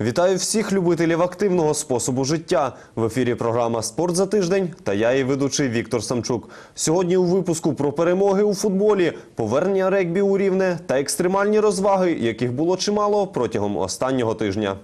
Вітаю всіх любителів активного способу життя. В ефірі програма Спорт за тиждень та я її ведучий Віктор Самчук. Сьогодні у випуску про перемоги у футболі, повернення регбі у рівне та екстремальні розваги, яких було чимало протягом останнього тижня.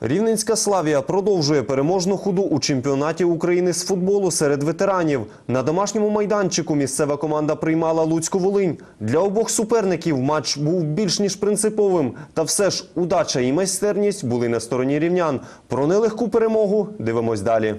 Рівненська Славія продовжує переможну ходу у чемпіонаті України з футболу серед ветеранів. На домашньому майданчику місцева команда приймала Луцьку Волинь. Для обох суперників матч був більш ніж принциповим. Та все ж удача і майстерність були на стороні рівнян. Про нелегку перемогу дивимось далі.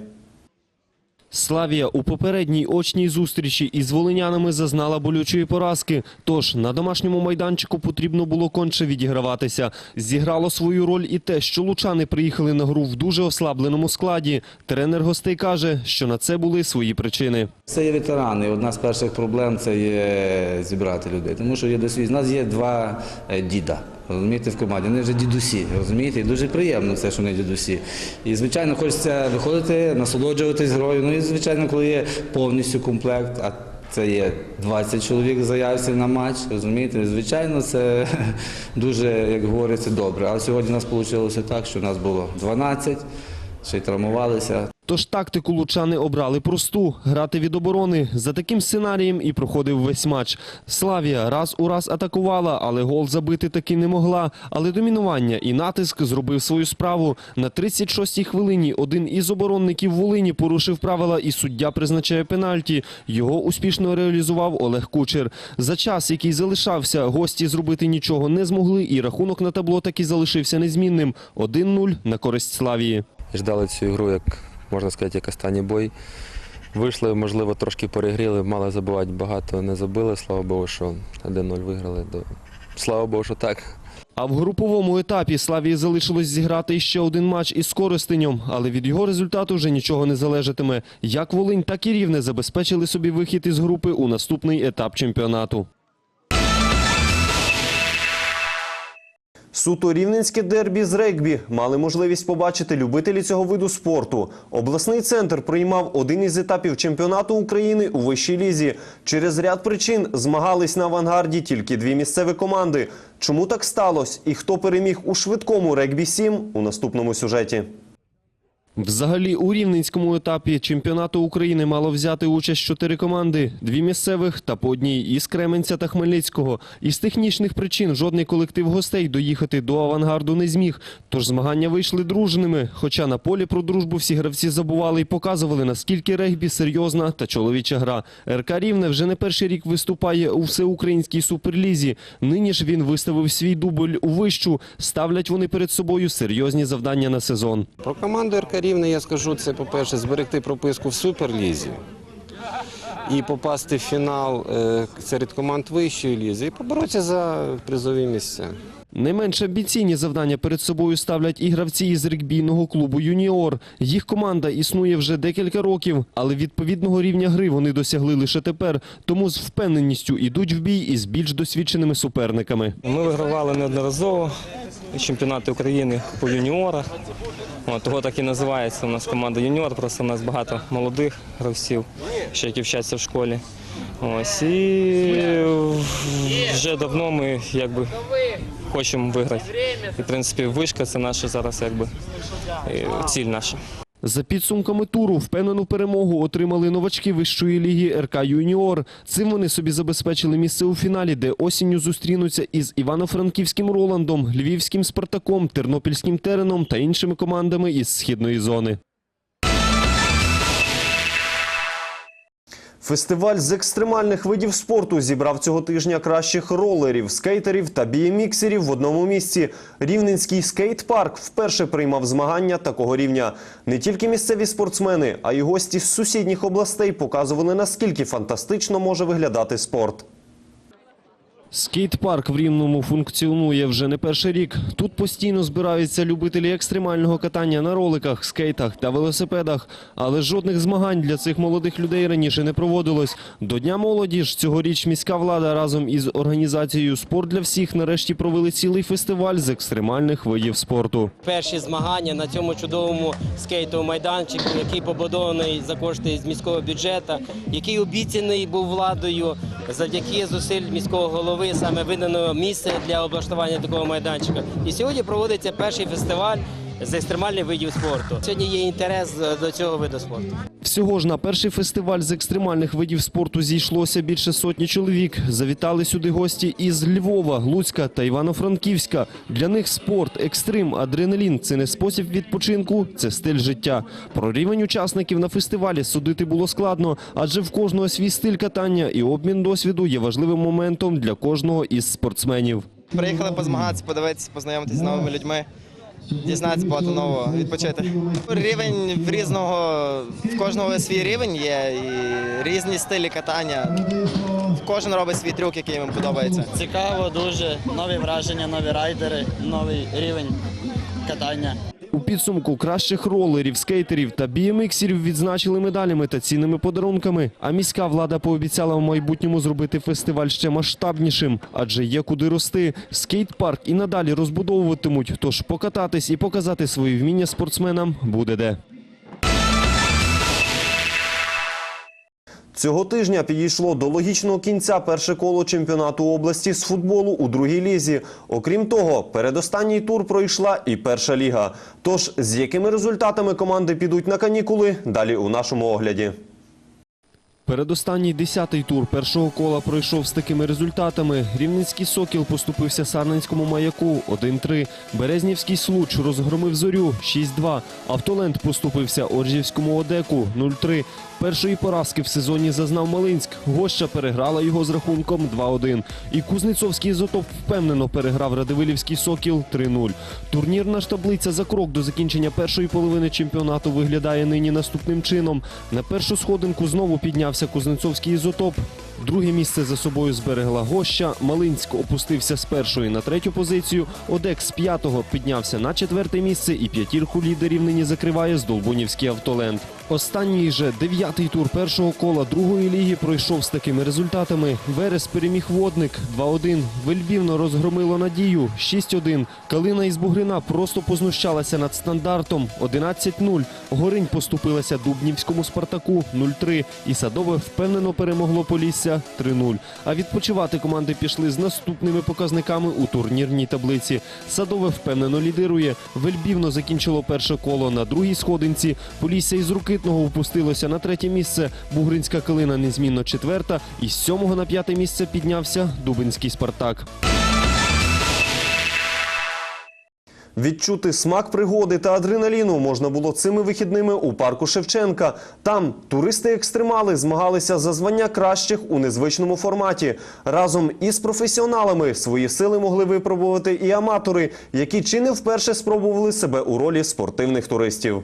Славія у попередній очній зустрічі із волинянами зазнала болючої поразки. Тож на домашньому майданчику потрібно було конче відіграватися. Зіграло свою роль і те, що лучани приїхали на гру в дуже ослабленому складі. Тренер гостей каже, що на це були свої причини. Це є ветерани. Одна з перших проблем це є зібрати людей. Тому що є досвід. У нас є два е, діда. Розумієте, в команді. Вони вже дідусі, розумієте, і дуже приємно це, що вони дідусі. І звичайно, хочеться виходити, насолоджуватись грою. Ну і звичайно, коли є повністю комплект, а це є 20 чоловік заявці на матч, розумієте, звичайно, це дуже, як говориться, добре. Але сьогодні у нас вийшло так, що у нас було 12, ще й травмувалися. Тож тактику лучани обрали просту – грати від оборони. За таким сценарієм і проходив весь матч. Славія раз у раз атакувала, але гол забити таки не могла. Але домінування і натиск зробив свою справу. На 36-й хвилині один із оборонників Волині порушив правила і суддя призначає пенальті. Його успішно реалізував Олег Кучер. За час, який залишався, гості зробити нічого не змогли і рахунок на табло таки залишився незмінним. 1-0 на користь Славії. Ждали цю ігру, як можна сказати, як останній бой. Вийшли, можливо, трошки перегріли, мали забивати багато, не забили. Слава Богу, що 1-0 виграли. Слава Богу, що так. А в груповому етапі Славії залишилось зіграти ще один матч із Коростенем, але від його результату вже нічого не залежатиме. Як Волинь, так і Рівне забезпечили собі вихід із групи у наступний етап чемпіонату. Суто рівненське дербі з регбі мали можливість побачити любителі цього виду спорту. Обласний центр приймав один із етапів чемпіонату України у вищій лізі. Через ряд причин змагались на авангарді тільки дві місцеві команди. Чому так сталося і хто переміг у швидкому регбі 7 у наступному сюжеті. Взагалі у рівненському етапі чемпіонату України мало взяти участь чотири команди, дві місцевих та по одній із Кременця та Хмельницького. Із технічних причин жодний колектив гостей доїхати до авангарду не зміг. Тож змагання вийшли дружними. Хоча на полі про дружбу всі гравці забували і показували, наскільки регбі серйозна та чоловіча гра. РК Рівне вже не перший рік виступає у всеукраїнській суперлізі. Нині ж він виставив свій дубль у вищу. Ставлять вони перед собою серйозні завдання на сезон. Про команду РК Рівне я скажу, це, по-перше, зберегти прописку в Суперлізі і попасти в фінал е, серед команд вищої лізи і поборотися за призові місця. Не менш амбіційні завдання перед собою ставлять і гравці із регбійного клубу «Юніор». Їх команда існує вже декілька років, але відповідного рівня гри вони досягли лише тепер, тому з впевненістю йдуть в бій із більш досвідченими суперниками. Ми вигравали неодноразово чемпіонати України по юніорах. От, того так і називається у нас команда юніор, просто у нас багато молодих гравців, ще які вчаться в школі. Ось і вже давно ми якби хочемо виграти. І в принципі вишка це наша зараз якби ціль наша. За підсумками туру впевнену перемогу отримали новачки вищої ліги РК «Юніор». Цим вони собі забезпечили місце у фіналі, де осінню зустрінуться із Івано-Франківським Роландом, Львівським Спартаком, Тернопільським Тереном та іншими командами із східної зони. Фестиваль з екстремальних видів спорту зібрав цього тижня кращих ролерів, скейтерів та бієміксерів в одному місці. Рівненський скейт-парк вперше приймав змагання такого рівня. Не тільки місцеві спортсмени, а й гості з сусідніх областей показували, наскільки фантастично може виглядати спорт. Скейт-парк в Рівному функціонує вже не перший рік. Тут постійно збираються любителі екстремального катання на роликах, скейтах та велосипедах. Але жодних змагань для цих молодих людей раніше не проводилось. До Дня молоді ж цьогоріч міська влада разом із організацією «Спорт для всіх» нарешті провели цілий фестиваль з екстремальних видів спорту. перші змагання на цьому чудовому скейтовому майданчику, який побудований за кошти з міського бюджету, який обіцяний був владою завдяки зусиль міського голови голови саме видано місце для облаштування такого майданчика. І сьогодні проводиться перший фестиваль з екстремальних видів спорту. Сьогодні є інтерес е, до цього виду спорту. Всього ж на перший фестиваль з екстремальних видів спорту зійшлося більше сотні чоловік. Завітали сюди гості із Львова, Луцька та Івано-Франківська. Для них спорт, екстрим, адреналін – це не спосіб відпочинку, це стиль життя. Про рівень учасників на фестивалі судити було складно, адже в кожного свій стиль катання і обмін досвіду є важливим моментом для кожного із спортсменів. Приїхали позмагатися, подивитися, познайомитися з новими людьми, дізнатися багато нового, відпочити. Рівень в різного, в кожного свій рівень є і різні стилі катання. Кожен робить свій трюк, який йому подобається. Цікаво, дуже нові враження, нові райдери, новий рівень катання. У підсумку кращих ролерів, скейтерів та бієміксерів відзначили медалями та цінними подарунками. А міська влада пообіцяла в майбутньому зробити фестиваль ще масштабнішим, адже є куди рости. Скейт-парк і надалі розбудовуватимуть. Тож покататись і показати свої вміння спортсменам буде де. Цього тижня підійшло до логічного кінця перше коло чемпіонату області з футболу у другій лізі. Окрім того, передостанній тур пройшла і перша ліга. Тож з якими результатами команди підуть на канікули, далі у нашому огляді. Передостанній десятий тур першого кола пройшов з такими результатами. Рівненський «Сокіл» поступився Сарненському «Маяку» 1-3. Березнівський «Случ» розгромив «Зорю» 6-2. Автоленд поступився Оржівському «Одеку» 0-3. Першої поразки в сезоні зазнав Малинськ. Гоща переграла його з рахунком 2-1. І Кузнецовський «Ізотоп» впевнено переграв Радивилівський «Сокіл» 3-0. Турнірна ж таблиця за крок до закінчення першої половини чемпіонату виглядає нині наступним чином. На першу сходинку знову піднявся Кузнецовський «Ізотоп». Друге місце за собою зберегла Гоща. Малинськ опустився з першої на третю позицію. Одек з п'ятого піднявся на четверте місце і п'ятірку лідерів нині закриває Здолбунівський автоленд. Останній же дев'ятий тур першого кола другої ліги пройшов з такими результатами. Верес переміг водник 2-1. Вельбівно розгромило надію 6-1. Калина із Бугрина просто познущалася над стандартом 11-0. Горинь поступилася Дубнівському Спартаку 0-3. І Садове впевнено перемогло Полісся 3-0. А відпочивати команди пішли з наступними показниками у турнірній таблиці. Садове впевнено лідирує. Вельбівно закінчило перше коло на другій сходинці. Полісся із Рукитного впустилося на третє місце. Бугринська калина незмінно четверта. І з сьомого на п'яте місце піднявся Дубинський Спартак. Відчути смак пригоди та адреналіну можна було цими вихідними у парку Шевченка. Там туристи-екстремали змагалися за звання кращих у незвичному форматі. Разом із професіоналами свої сили могли випробувати і аматори, які чи не вперше спробували себе у ролі спортивних туристів.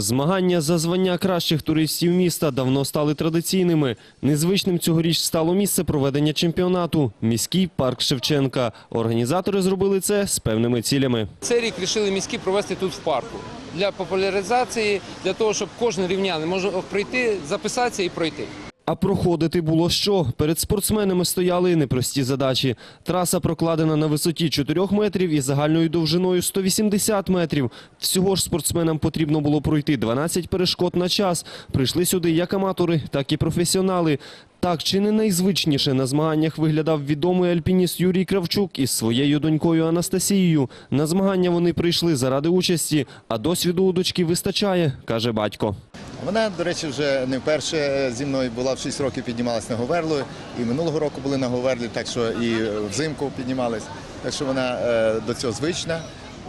Змагання за звання кращих туристів міста давно стали традиційними. Незвичним цьогоріч стало місце проведення чемпіонату – міський парк Шевченка. Організатори зробили це з певними цілями. Цей рік вирішили міські провести тут в парку для популяризації, для того, щоб кожен рівняний може прийти, записатися і пройти. А проходити було що? Перед спортсменами стояли непрості задачі. Траса прокладена на висоті 4 метрів і загальною довжиною 180 метрів. Всього ж спортсменам потрібно було пройти 12 перешкод на час. Прийшли сюди як аматори, так і професіонали. Так чи не найзвичніше на змаганнях виглядав відомий альпініст Юрій Кравчук із своєю донькою Анастасією. На змагання вони прийшли заради участі, а досвіду у дочки вистачає, каже батько. Вона, до речі, вже не вперше зі мною була в 6 років піднімалась на Говерлу. І минулого року були на Говерлі, так що і взимку піднімались. Так що вона е, до цього звична.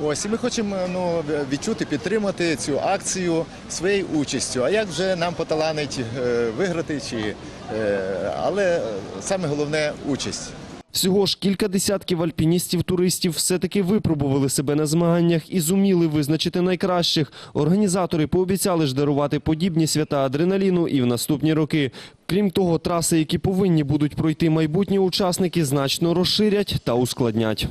Ось і ми хочемо ну, відчути, підтримати цю акцію своєю участю. А як вже нам поталанить е, виграти, чи, е, але саме головне участь. Всього ж кілька десятків альпіністів-туристів все-таки випробували себе на змаганнях і зуміли визначити найкращих. Організатори пообіцяли ж дарувати подібні свята адреналіну і в наступні роки. Крім того, траси, які повинні будуть пройти майбутні учасники, значно розширять та ускладнять.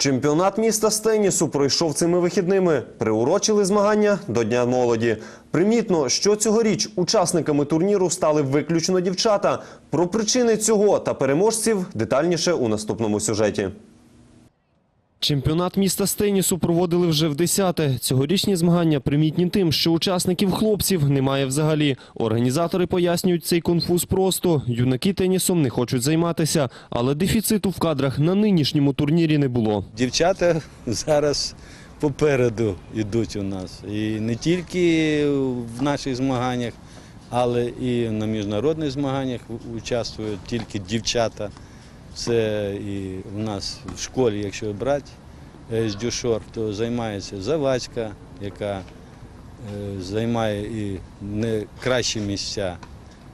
Чемпіонат міста з тенісу пройшов цими вихідними. Приурочили змагання до Дня молоді. Примітно, що цьогоріч учасниками турніру стали виключно дівчата. Про причини цього та переможців детальніше у наступному сюжеті. Чемпіонат міста з тенісу проводили вже в десяте. Цьогорічні змагання примітні тим, що учасників хлопців немає взагалі. Організатори пояснюють цей конфуз просто. Юнаки тенісом не хочуть займатися, але дефіциту в кадрах на нинішньому турнірі не було. Дівчата зараз попереду йдуть у нас. І не тільки в наших змаганнях, але і на міжнародних змаганнях участвують тільки дівчата. Це і в нас в школі, якщо брати е, з Дюшор, то займається Завадська, яка е, займає і не кращі місця.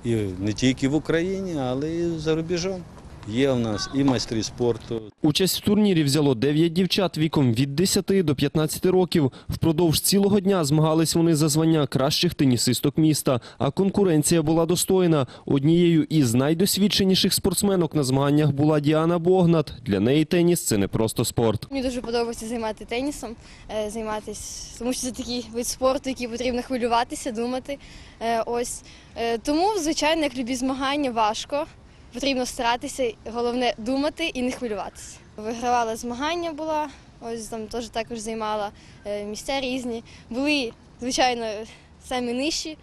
І не тільки в Україні, але і за рубежом. Є в нас і майстри спорту, Участь в турнірі взяло 9 дівчат віком від 10 до 15 років. Впродовж цілого дня змагались вони за звання кращих тенісисток міста, а конкуренція була достойна. Однією із найдосвідченіших спортсменок на змаганнях була Діана Богнат. Для неї теніс це не просто спорт. Мені дуже подобається займати тенісом, е, займатися, тому що це такий вид спорту, який потрібно хвилюватися, думати. Е, Ось Е, тому, звичайно, як любі змагання, важко. Потрібно старатися, головне думати і не хвилюватися. Вигравала змагання була, ось там теж також займала е, місця різні. Були, звичайно, самі нижчі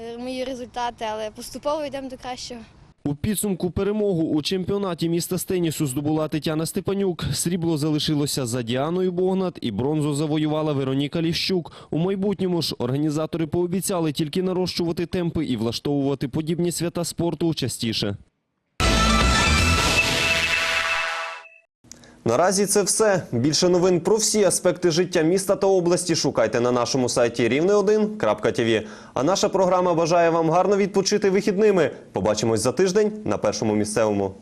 е, мої результати, але поступово йдемо до кращого. У підсумку перемогу у чемпіонаті міста з тенісу здобула Тетяна Степанюк. Срібло залишилося за Діаною Богнат і бронзу завоювала Вероніка Ліщук. У майбутньому ж організатори пообіцяли тільки нарощувати темпи і влаштовувати подібні свята спорту частіше. Наразі це все. Більше новин про всі аспекти життя міста та області шукайте на нашому сайті рівне1.тв. А наша програма бажає вам гарно відпочити вихідними. Побачимось за тиждень на першому місцевому.